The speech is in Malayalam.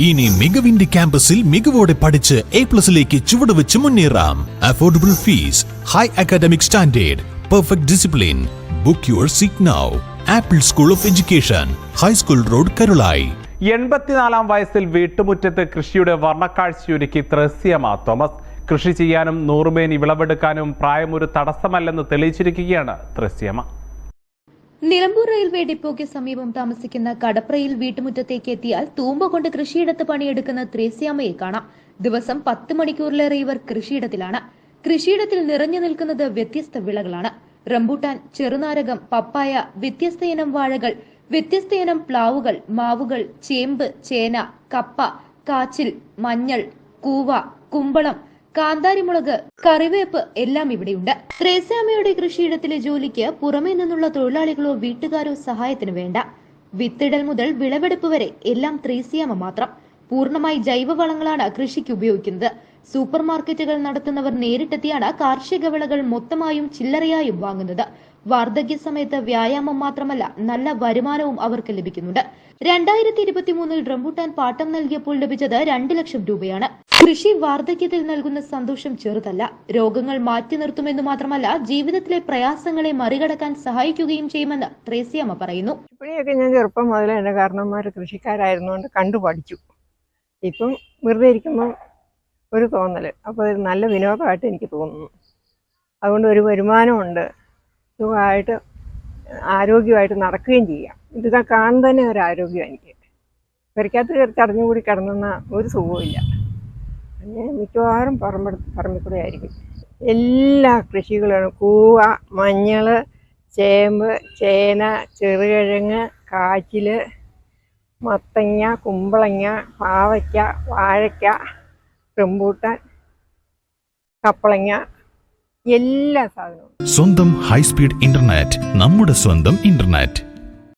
ഇനി മികവിന്റെ ക്യാമ്പസിൽ മികവോടെ പഠിച്ച് എ പ്ലസിലേക്ക് ചുവടുവെച്ച് മുന്നേറാം. Affordable fees high academic standard perfect discipline book your seat now Apple School of Education high school road Karulayi എൺപത്തിനാലാം വയസ്സിൽ വീട്ടുമുറ്റത്ത് കൃഷിയുടെ വർണക്കാഴ്ചയൊരുക്കി ത്രസ്യമാ തോമസ്. കൃഷി ചെയ്യാനും നൂറുമേനി വിളവെടുക്കാനും പ്രായം ഒരു തടസ്സമല്ലെന്ന് തെളിയിച്ചിരിക്കുകയാണ് ത്രസ്യമ നിലമ്പൂർ റെയിൽവേ ഡിപ്പോയ്ക്ക് സമീപം താമസിക്കുന്ന കടപ്രയിൽ വീട്ടുമുറ്റത്തേക്ക് എത്തിയാൽ തൂമ്പ കൊണ്ട് കൃഷിയിടത്ത് പണിയെടുക്കുന്ന ത്രേസ്യാമ്മയെ കാണാം. ദിവസം പത്ത് മണിക്കൂറിലേറെ ഇവർ കൃഷിയിടത്തിലാണ്. കൃഷിയിടത്തിൽ നിറഞ്ഞു നിൽക്കുന്നത് വ്യത്യസ്ത വിളകളാണ്. റംബൂട്ടാൻ ചെറുനാരകം പപ്പായ വ്യത്യസ്ത ഇനം വാഴകൾ വ്യത്യസ്ത ഇനം പ്ലാവുകൾ മാവുകൾ ചേമ്പ് ചേന കപ്പ കാച്ചിൽ മഞ്ഞൾ കൂവ കുമ്പളം കാന്താരിമുളക് കറിവേപ്പ് എല്ലാം ഇവിടെയുണ്ട്. ത്രേസ്യാമ്മയുടെ കൃഷിയിടത്തിലെ ജോലിക്ക് പുറമേ നിന്നുള്ള തൊഴിലാളികളോ വീട്ടുകാരോ സഹായത്തിന് വേണ്ട. വിത്തിടൽ മുതൽ വിളവെടുപ്പ് വരെ എല്ലാം ത്രേസ്യാമ മാത്രം. പൂർണമായി ജൈവവളങ്ങളാണ് കൃഷിക്ക് ഉപയോഗിക്കുന്നത്. സൂപ്പർ മാർക്കറ്റുകൾ നടത്തുന്നവർ നേരിട്ടെത്തിയാണ് കാർഷിക വിളകൾ മൊത്തമായും ചില്ലറയായും വാങ്ങുന്നത്. വാർദ്ധക്യ സമയത്ത് വ്യായാമം മാത്രമല്ല നല്ല വരുമാനവും അവർക്ക് ലഭിക്കുന്നുണ്ട്. രണ്ടായിരത്തി ഇരുപത്തി മൂന്നിൽ റംബൂട്ടാൻ പാട്ടം നൽകിയപ്പോൾ ലഭിച്ചത് രണ്ട് ലക്ഷം രൂപയാണ്. കൃഷി വാർദ്ധക്യത്തിൽ നൽകുന്ന സന്തോഷം ചെറുതല്ല. രോഗങ്ങൾ മാറ്റി നിർത്തുമെന്ന് മാത്രമല്ല ജീവിതത്തിലെ പ്രയാസങ്ങളെ മറികടക്കാൻ സഹായിക്കുകയും ചെയ്യുമെന്ന് ത്രേസ്യാമ്മ പറയുന്നു. ഇപ്പോഴൊക്കെ ഞാൻ ചെറുപ്പം മുതലേ എന്റെ കാരണന്മാർ കൃഷിക്കാരായിരുന്നുകൊണ്ട് കണ്ടു പഠിച്ചു. ഇപ്പം വെറുതെ ഇരിക്കുമ്പം ഒരു തോന്നൽ അപ്പോൾ ഒരു നല്ല വിനോദമായിട്ട് എനിക്ക് തോന്നുന്നു. അതുകൊണ്ട് ഒരു വരുമാനമുണ്ട്. സുഖമായിട്ട് ആരോഗ്യമായിട്ട് നടക്കുകയും ചെയ്യാം. ഇതൊക്കെ കാണുന്ന തന്നെ ഒരു ആരോഗ്യം എനിക്ക്. പെരക്കകത്ത് കയറി ചടഞ്ഞുകൂടി കിടന്നെന്ന ഒരു സുഖവുമില്ല. ഞാൻ മിക്കവാറും പറമ്പ പറമ്പിൽ കൂടെ ആയിരിക്കും. എല്ലാ കൃഷികളും കൂവ മഞ്ഞൾ ചേമ്പ് ചേന ചെറുകിഴങ്ങ് കാച്ചിൽ മത്തങ്ങ കുമ്പളങ്ങ പാവയ്ക്ക വാഴയ്ക്ക റംബൂട്ടാൻ കപ്പളങ്ങ എല്ലാ സാധനവും. സ്വന്തം ഹൈസ്പീഡ് ഇന്റർനെറ്റ് നമ്മുടെ സ്വന്തം ഇന്റർനെറ്റ്.